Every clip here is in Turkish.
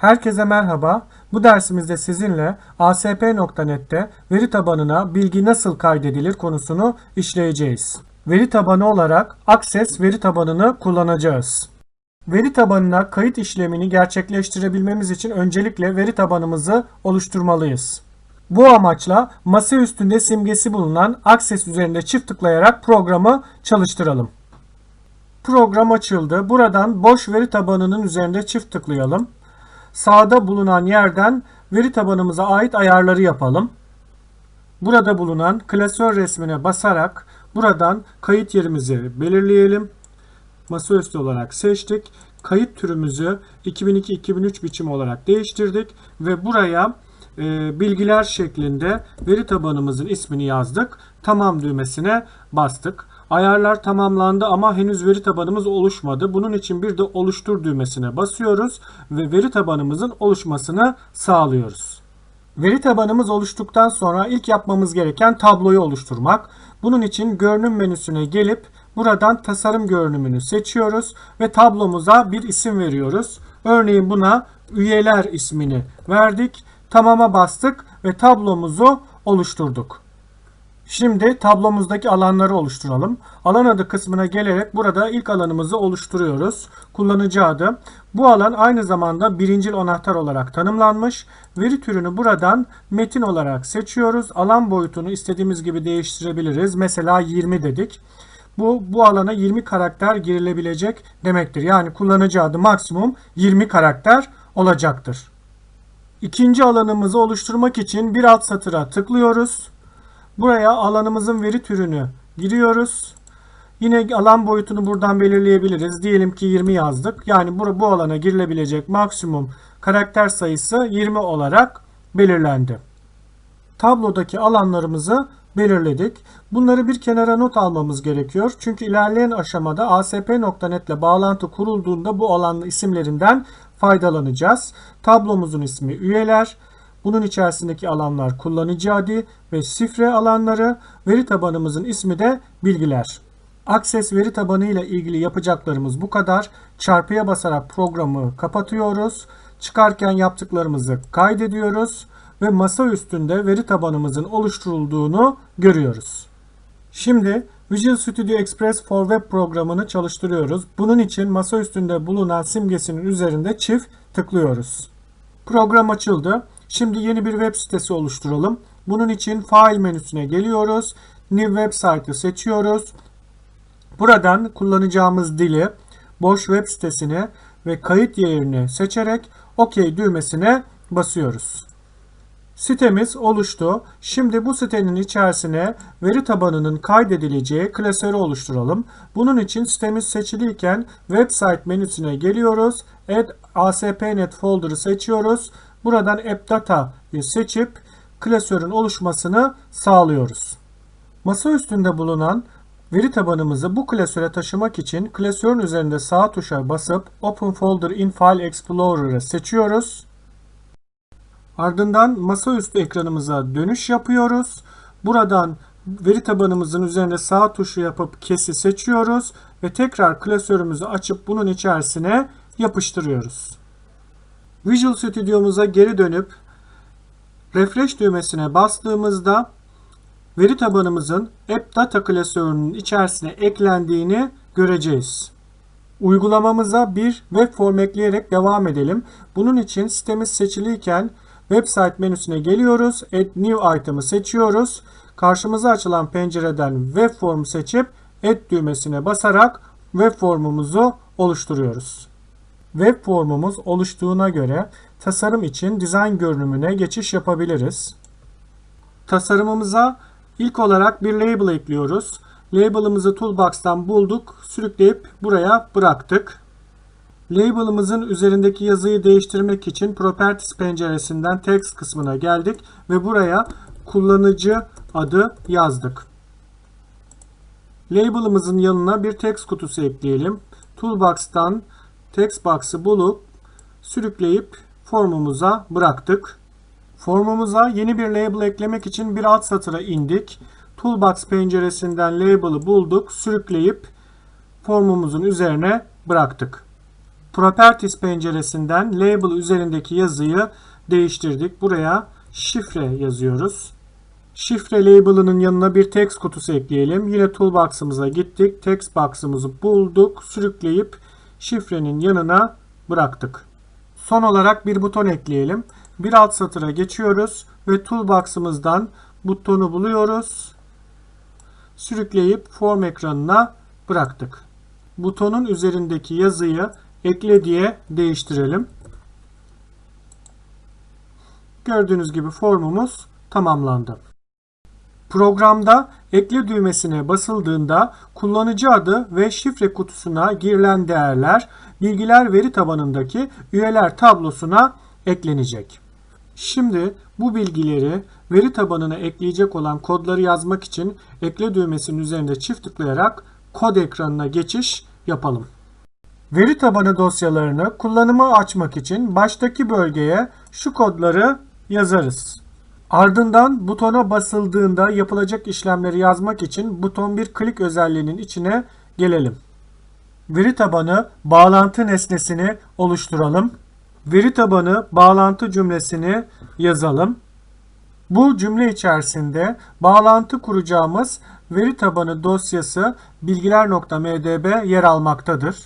Herkese merhaba. Bu dersimizde sizinle ASP.NET'te veri tabanına bilgi nasıl kaydedilir konusunu işleyeceğiz. Veri tabanı olarak Access veri tabanını kullanacağız. Veri tabanına kayıt işlemini gerçekleştirebilmemiz için öncelikle veri tabanımızı oluşturmalıyız. Bu amaçla masa üstünde simgesi bulunan Access üzerinde çift tıklayarak programı çalıştıralım. Program açıldı. Buradan boş veri tabanının üzerinde çift tıklayalım. Sağda bulunan yerden veri tabanımıza ait ayarları yapalım. Burada bulunan klasör resmine basarak buradan kayıt yerimizi belirleyelim. Masaüstü olarak seçtik. Kayıt türümüzü 2002-2003 biçimi olarak değiştirdik ve buraya e, bilgiler şeklinde veri tabanımızın ismini yazdık. Tamam düğmesine bastık. Ayarlar tamamlandı ama henüz veri tabanımız oluşmadı. Bunun için bir de oluştur düğmesine basıyoruz ve veri tabanımızın oluşmasını sağlıyoruz. Veri tabanımız oluştuktan sonra ilk yapmamız gereken tabloyu oluşturmak. Bunun için görünüm menüsüne gelip buradan tasarım görünümünü seçiyoruz ve tablomuza bir isim veriyoruz. Örneğin buna üyeler ismini verdik. Tamama bastık ve tablomuzu oluşturduk. Şimdi tablomuzdaki alanları oluşturalım. Alan adı kısmına gelerek burada ilk alanımızı oluşturuyoruz. Kullanıcı adı. Bu alan aynı zamanda birincil anahtar olarak tanımlanmış. Veri türünü buradan metin olarak seçiyoruz. Alan boyutunu istediğimiz gibi değiştirebiliriz. Mesela 20 dedik. Bu, bu alana 20 karakter girilebilecek demektir. Yani kullanıcı adı maksimum 20 karakter olacaktır. İkinci alanımızı oluşturmak için bir alt satıra tıklıyoruz. Buraya alanımızın veri türünü giriyoruz. Yine alan boyutunu buradan belirleyebiliriz. Diyelim ki 20 yazdık. Yani bu, bu alana girilebilecek maksimum karakter sayısı 20 olarak belirlendi. Tablodaki alanlarımızı belirledik. Bunları bir kenara not almamız gerekiyor. Çünkü ilerleyen aşamada ASP.NET ile bağlantı kurulduğunda bu alan isimlerinden faydalanacağız. Tablomuzun ismi üyeler, bunun içerisindeki alanlar kullanıcı adı ve şifre alanları, veri tabanımızın ismi de bilgiler. Access veri tabanı ile ilgili yapacaklarımız bu kadar. Çarpıya basarak programı kapatıyoruz. Çıkarken yaptıklarımızı kaydediyoruz ve masa üstünde veri tabanımızın oluşturulduğunu görüyoruz. Şimdi Visual Studio Express for Web programını çalıştırıyoruz. Bunun için masa üstünde bulunan simgesinin üzerinde çift tıklıyoruz. Program açıldı. Şimdi yeni bir web sitesi oluşturalım. Bunun için File menüsüne geliyoruz. New Website'ı seçiyoruz. Buradan kullanacağımız dili, boş web sitesini ve kayıt yerini seçerek OK düğmesine basıyoruz. Sitemiz oluştu. Şimdi bu sitenin içerisine veri tabanının kaydedileceği klasörü oluşturalım. Bunun için sitemiz seçiliyken Website menüsüne geliyoruz. Add ASP.NET folder'ı seçiyoruz. Buradan App Data'yı seçip klasörün oluşmasını sağlıyoruz. Masa üstünde bulunan veri tabanımızı bu klasöre taşımak için klasörün üzerinde sağ tuşa basıp Open Folder in File Explorer'ı seçiyoruz. Ardından masaüstü ekranımıza dönüş yapıyoruz. Buradan veri tabanımızın üzerinde sağ tuşu yapıp kesi seçiyoruz ve tekrar klasörümüzü açıp bunun içerisine yapıştırıyoruz. Visual Studio'muza geri dönüp refresh düğmesine bastığımızda veri tabanımızın App Data klasörünün içerisine eklendiğini göreceğiz. Uygulamamıza bir web form ekleyerek devam edelim. Bunun için sitemiz seçiliyken Website menüsüne geliyoruz. Add New Item'ı seçiyoruz. Karşımıza açılan pencereden Web Form'u seçip Add düğmesine basarak web formumuzu oluşturuyoruz. Web formumuz oluştuğuna göre tasarım için dizayn görünümüne geçiş yapabiliriz. Tasarımımıza ilk olarak bir label ekliyoruz. Label'ımızı Toolbox'tan bulduk, sürükleyip buraya bıraktık. Label'ımızın üzerindeki yazıyı değiştirmek için Properties penceresinden Text kısmına geldik ve buraya kullanıcı adı yazdık. Label'ımızın yanına bir text kutusu ekleyelim. Toolbox'tan Textbox'ı bulup sürükleyip formumuza bıraktık. Formumuza yeni bir label eklemek için bir alt satıra indik. Toolbox penceresinden label'ı bulduk, sürükleyip formumuzun üzerine bıraktık. Properties penceresinden label üzerindeki yazıyı değiştirdik. Buraya şifre yazıyoruz. Şifre label'ının yanına bir text kutusu ekleyelim. Yine toolbox'ımıza gittik. Text box'ımızı bulduk. Sürükleyip şifrenin yanına bıraktık. Son olarak bir buton ekleyelim. Bir alt satıra geçiyoruz ve toolbox'ımızdan butonu buluyoruz. Sürükleyip form ekranına bıraktık. Butonun üzerindeki yazıyı ekle diye değiştirelim. Gördüğünüz gibi formumuz tamamlandı. Programda ekle düğmesine basıldığında kullanıcı adı ve şifre kutusuna girilen değerler bilgiler veri tabanındaki üyeler tablosuna eklenecek. Şimdi bu bilgileri veri tabanına ekleyecek olan kodları yazmak için ekle düğmesinin üzerinde çift tıklayarak kod ekranına geçiş yapalım. Veri tabanı dosyalarını kullanıma açmak için baştaki bölgeye şu kodları yazarız. Ardından butona basıldığında yapılacak işlemleri yazmak için buton bir klik özelliğinin içine gelelim. Veri tabanı bağlantı nesnesini oluşturalım. Veri tabanı bağlantı cümlesini yazalım. Bu cümle içerisinde bağlantı kuracağımız veri tabanı dosyası bilgiler.mdb yer almaktadır.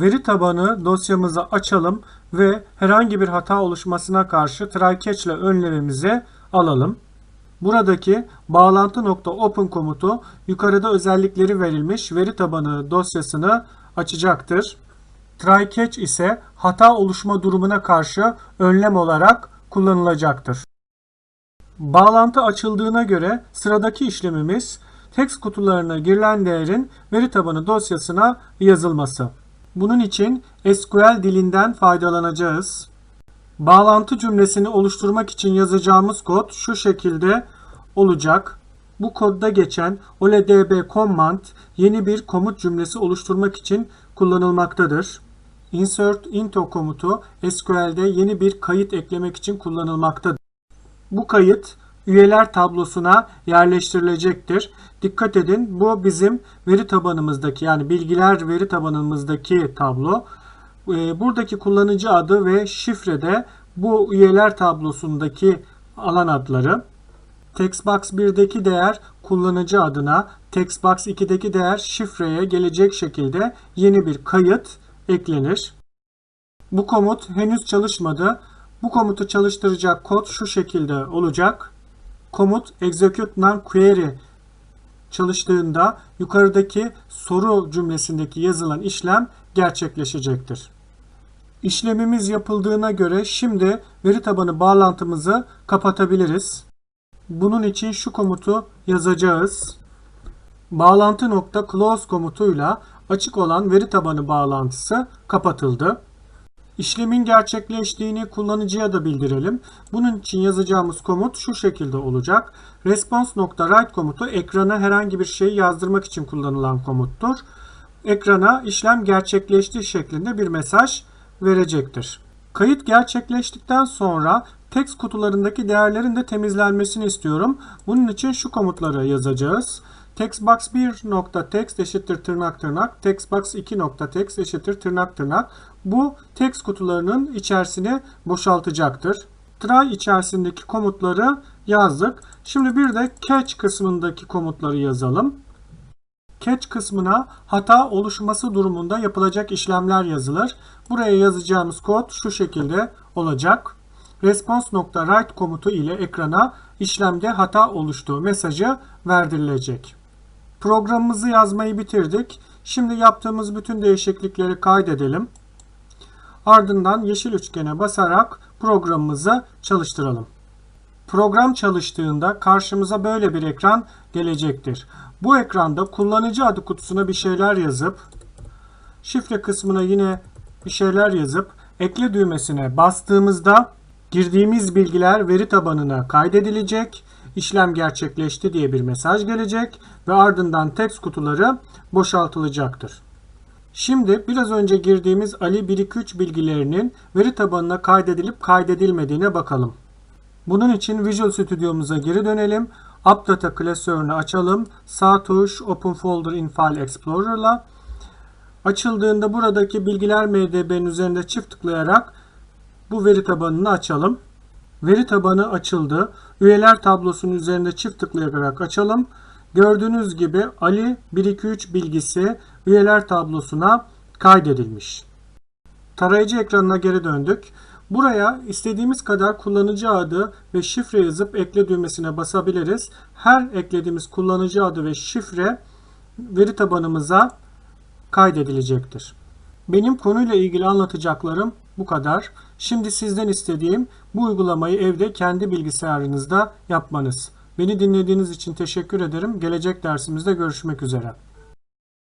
Veri tabanı dosyamızı açalım ve herhangi bir hata oluşmasına karşı try catch ile önlememizi alalım. Buradaki bağlantı.open komutu yukarıda özellikleri verilmiş veri tabanı dosyasını açacaktır. Try catch ise hata oluşma durumuna karşı önlem olarak kullanılacaktır. Bağlantı açıldığına göre sıradaki işlemimiz text kutularına girilen değerin veri tabanı dosyasına yazılması. Bunun için SQL dilinden faydalanacağız. Bağlantı cümlesini oluşturmak için yazacağımız kod şu şekilde olacak. Bu kodda geçen oledb command yeni bir komut cümlesi oluşturmak için kullanılmaktadır. Insert into komutu SQL'de yeni bir kayıt eklemek için kullanılmaktadır. Bu kayıt üyeler tablosuna yerleştirilecektir. Dikkat edin bu bizim veri tabanımızdaki yani bilgiler veri tabanımızdaki tablo. Ee, buradaki kullanıcı adı ve şifre de bu üyeler tablosundaki alan adları. Textbox 1'deki değer kullanıcı adına, Textbox 2'deki değer şifreye gelecek şekilde yeni bir kayıt eklenir. Bu komut henüz çalışmadı. Bu komutu çalıştıracak kod şu şekilde olacak. Komut execute non query çalıştığında yukarıdaki soru cümlesindeki yazılan işlem gerçekleşecektir. İşlemimiz yapıldığına göre şimdi veri tabanı bağlantımızı kapatabiliriz. Bunun için şu komutu yazacağız. Bağlantı nokta close komutuyla açık olan veri tabanı bağlantısı kapatıldı. İşlemin gerçekleştiğini kullanıcıya da bildirelim. Bunun için yazacağımız komut şu şekilde olacak. Response.write komutu ekrana herhangi bir şey yazdırmak için kullanılan komuttur. Ekrana işlem gerçekleştiği şeklinde bir mesaj verecektir. Kayıt gerçekleştikten sonra text kutularındaki değerlerin de temizlenmesini istiyorum. Bunun için şu komutları yazacağız. Textbox 1.text eşittir tırnak tırnak. Textbox 2.text eşittir tırnak tırnak. Bu text kutularının içerisini boşaltacaktır. Try içerisindeki komutları yazdık. Şimdi bir de catch kısmındaki komutları yazalım. Catch kısmına hata oluşması durumunda yapılacak işlemler yazılır. Buraya yazacağımız kod şu şekilde olacak. Response.write komutu ile ekrana işlemde hata oluştuğu mesajı verdirilecek. Programımızı yazmayı bitirdik. Şimdi yaptığımız bütün değişiklikleri kaydedelim. Ardından yeşil üçgene basarak programımızı çalıştıralım. Program çalıştığında karşımıza böyle bir ekran gelecektir. Bu ekranda kullanıcı adı kutusuna bir şeyler yazıp şifre kısmına yine bir şeyler yazıp ekle düğmesine bastığımızda girdiğimiz bilgiler veri tabanına kaydedilecek, işlem gerçekleşti diye bir mesaj gelecek ve ardından text kutuları boşaltılacaktır. Şimdi biraz önce girdiğimiz Ali 123 bilgilerinin veri tabanına kaydedilip kaydedilmediğine bakalım. Bunun için Visual Studio'muza geri dönelim. AppData klasörünü açalım. Sağ tuş Open Folder in File Explorer'la Açıldığında buradaki bilgiler MDB'nin üzerinde çift tıklayarak bu veri tabanını açalım. Veri tabanı açıldı. Üyeler tablosunun üzerinde çift tıklayarak açalım. Gördüğünüz gibi Ali 123 bilgisi üyeler tablosuna kaydedilmiş. Tarayıcı ekranına geri döndük. Buraya istediğimiz kadar kullanıcı adı ve şifre yazıp ekle düğmesine basabiliriz. Her eklediğimiz kullanıcı adı ve şifre veri tabanımıza kaydedilecektir. Benim konuyla ilgili anlatacaklarım bu kadar. Şimdi sizden istediğim bu uygulamayı evde kendi bilgisayarınızda yapmanız. Beni dinlediğiniz için teşekkür ederim. Gelecek dersimizde görüşmek üzere.